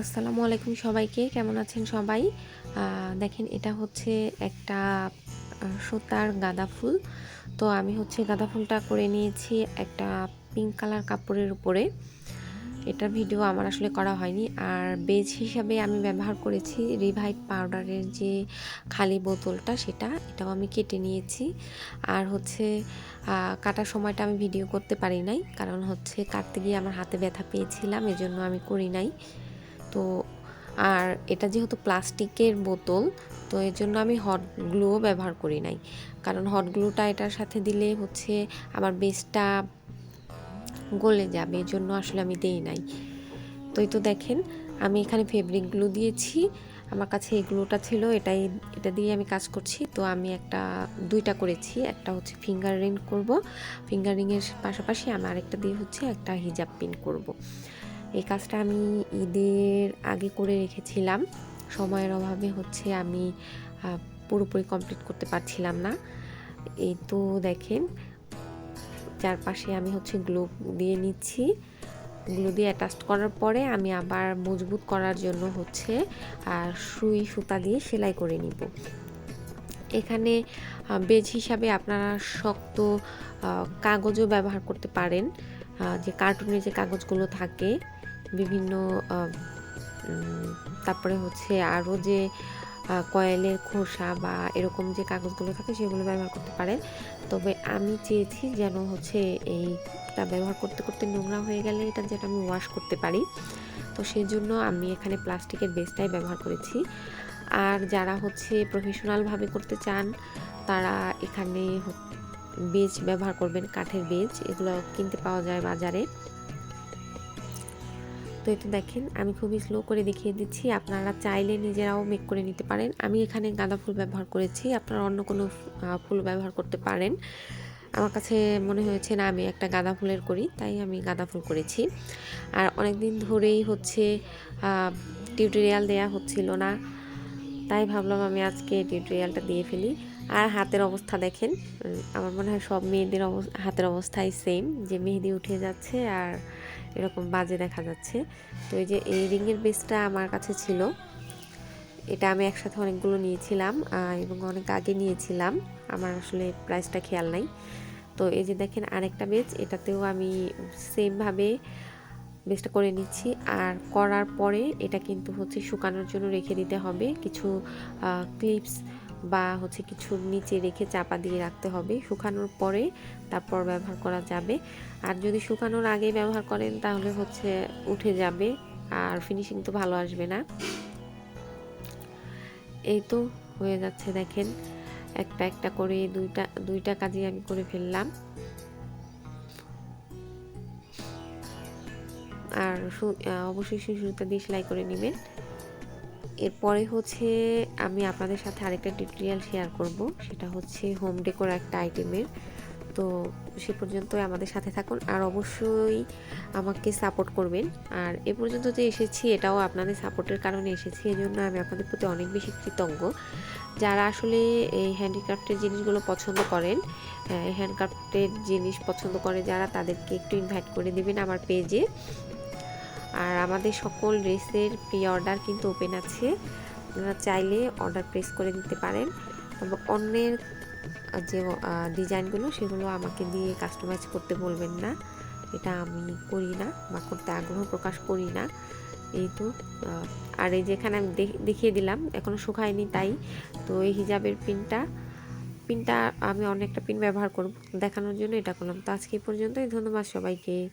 আসসালামু আলাইকুম সবাইকে, কেমন আছেন সবাই? দেখেন এটা হচ্ছে একটা সুতার গাঁদা ফুল। তো আমি হচ্ছে গাঁদা ফুলটা করে নিয়েছি একটা পিঙ্ক কালার কাপড়ের উপরে। এটার ভিডিও আমার আসলে করা হয়নি। আর বেজ হিসাবে আমি ব্যবহার করেছি রিভাইট পাউডারের যে খালি বোতলটা সেটা, এটাও আমি কেটে নিয়েছি। আর হচ্ছে কাটার সময়টা আমি ভিডিও করতে পারি নাই, কারণ হচ্ছে কাটতে গিয়ে আমার হাতে ব্যথা পেয়েছিলাম, এজন্য আমি করি নাই। তো আর এটা যেহেতু প্লাস্টিকের বোতল, তো এর জন্য আমি হট গ্লুও ব্যবহার করি নাই। কারণ হট গ্লুটা এটার সাথে দিলে হচ্ছে আমার বেসটা গলে যাবে, এর জন্য আসলে আমি দেই নাই। তো এই তো দেখেন, আমি এখানে ফেব্রিক গ্লু দিয়েছি। আমার কাছে এই গ্লুটা ছিল, এটাই, এটা দিয়ে আমি কাজ করছি। তো আমি একটা, দুইটা করেছি, একটা হচ্ছে ফিঙ্গার রিং করব। ফিঙ্গার রিংয়ের পাশাপাশি আমি আরেকটা দিয়ে হচ্ছে একটা হিজাব পিন করব। এই কাজটা আমি ঈদের আগে করে রেখেছিলাম। সময়ের অভাবে হচ্ছে আমি পুরোপুরি কমপ্লিট করতে পারছিলাম না। এই তো দেখেন, চারপাশে আমি হচ্ছে গ্লু দিয়ে নিচ্ছি। গ্লো দিয়ে অ্যাটাচ করার পরে আমি আবার মজবুত করার জন্য হচ্ছে সুই সুতা দিয়ে সেলাই করে নিব। এখানে বেজ হিসাবে আপনারা শক্ত কাগজও ব্যবহার করতে পারেন। যে কার্টুনের যে কাগজগুলো থাকে বিভিন্ন তারপরে হচ্ছে আরও যে কয়েলের খোসা বা এরকম যে কাগজগুলো থাকে সেগুলো ব্যবহার করতে পারেন। তবে আমি চেয়েছি যেন হচ্ছে এইটা ব্যবহার করতে করতে নোংরা হয়ে গেলে এটা যেন আমি ওয়াশ করতে পারি। তো সেই জন্য আমি এখানে প্লাস্টিকের বেসটাই ব্যবহার করেছি। আর যারা হচ্ছে প্রফেশনালভাবে করতে চান, তারা এখানে বেজ ব্যবহার করবেন, কাঠের বেজ। এগুলো কিনতে পাওয়া যায় বাজারে। তো এটা দেখেন, আমি খুবই স্লো করে দেখিয়ে দিচ্ছি। আপনারা চাইলে নিজেরাও মেক করে নিতে পারেন। আমি এখানে গাঁদা ফুল ব্যবহার করেছি। আপনারা অন্য কোনো ফুল ব্যবহার করতে পারেন। আমার কাছে মনে হয়েছে না, আমি একটা গাঁদা ফুলের করি, তাই আমি গাঁদা ফুল করেছি। আর অনেক দিন ধরেই হচ্ছে টিউটোরিয়াল দেয়া হচ্ছিল না। তাই ভাবলাম আমি আজকে টিউটোরিয়ালটা দিয়ে ফেলি। আর হাতের অবস্থা দেখেন আমার মনে হয় সব মেয়েদের হাতের অবস্থাই সেম যে মেহেদি উঠে যাচ্ছে আর এরকম বাজে দেখা যাচ্ছে। তো এই যে এই রিংয়ের বেসটা আমার কাছে ছিল, এটা আমি একসাথে অনেকগুলো নিয়েছিলাম এবং অনেক আগে নিয়েছিলাম। আমার আসলে প্রাইসটা খেয়াল নাই। তো এই যে দেখেন আরেকটা বেজ এটাতেও আমি সেমভাবে বেসটা করে নিচ্ছি। আর করার পরে এটা কিন্তু হচ্ছে শুকানোর জন্য রেখে দিতে হবে। কিছু ক্লিপস বা হচ্ছে কিছু নিচে রেখে চাপা দিয়ে রাখতে হবে। শুকানোর পরে তারপর ব্যবহার করা যাবে। আর যদি শুকানোর আগে ব্যবহার করেন তাহলে হচ্ছে উঠে যাবে আর ফিনিশিং তো ভালো আসবে না। এই তো হয়ে যাচ্ছে দেখেন। একটা একটা করে দুইটা দুইটা কাজই আমি করে ফেললাম। আর অবশ্যই সুই সুতা দিয়ে সেলাই করে নেবেন। এরপরে হচ্ছে আমি আপনাদের সাথে আরেকটা টিউটোরিয়াল শেয়ার করব। সেটা হচ্ছে হোম ডেকোর একটা আইটেমের তো সে পর্যন্ত আমাদের সাথে থাকুন আর অবশ্যই আমাকে সাপোর্ট করবেন। আর এ পর্যন্ত যে এসেছি, এটাও আপনাদের সাপোর্টের কারণে এসেছি। এই জন্য আমি আপনাদের প্রতি অনেক বেশি কৃতজ্ঞ। যারা আসলে এই হ্যান্ডিক্রাফটের জিনিসগুলো পছন্দ করেন হ্যান্ডক্রাফটের জিনিস পছন্দ করে, যারা তাদেরকে একটু ইনভাইট করে দেবেন আমার পেজে আর আমাদের সকল ড্রেসের প্রি অর্ডার কিন্তু ওপেন আছে। আপনারা চাইলে অর্ডার প্লেস করে দিতে পারেন। তবে অন্যের যে ডিজাইনগুলো সেগুলো আমাকে দিয়ে কাস্টমাইজ করতে বলবেন না। এটা আমি করি না বা করতে আগ্রহ প্রকাশ করি না। এই তো আর এই যেখানে আমি দেখ- দেখিয়ে দিলাম এখনও শুকায়নি তাই। তো এই হিজাবের পিনটা পিনটা আমি অনেকটা পিন ব্যবহার করব দেখানোর জন্য এটা করলাম। তো আজকে পর্যন্তই, ধন্যবাদ সবাইকে।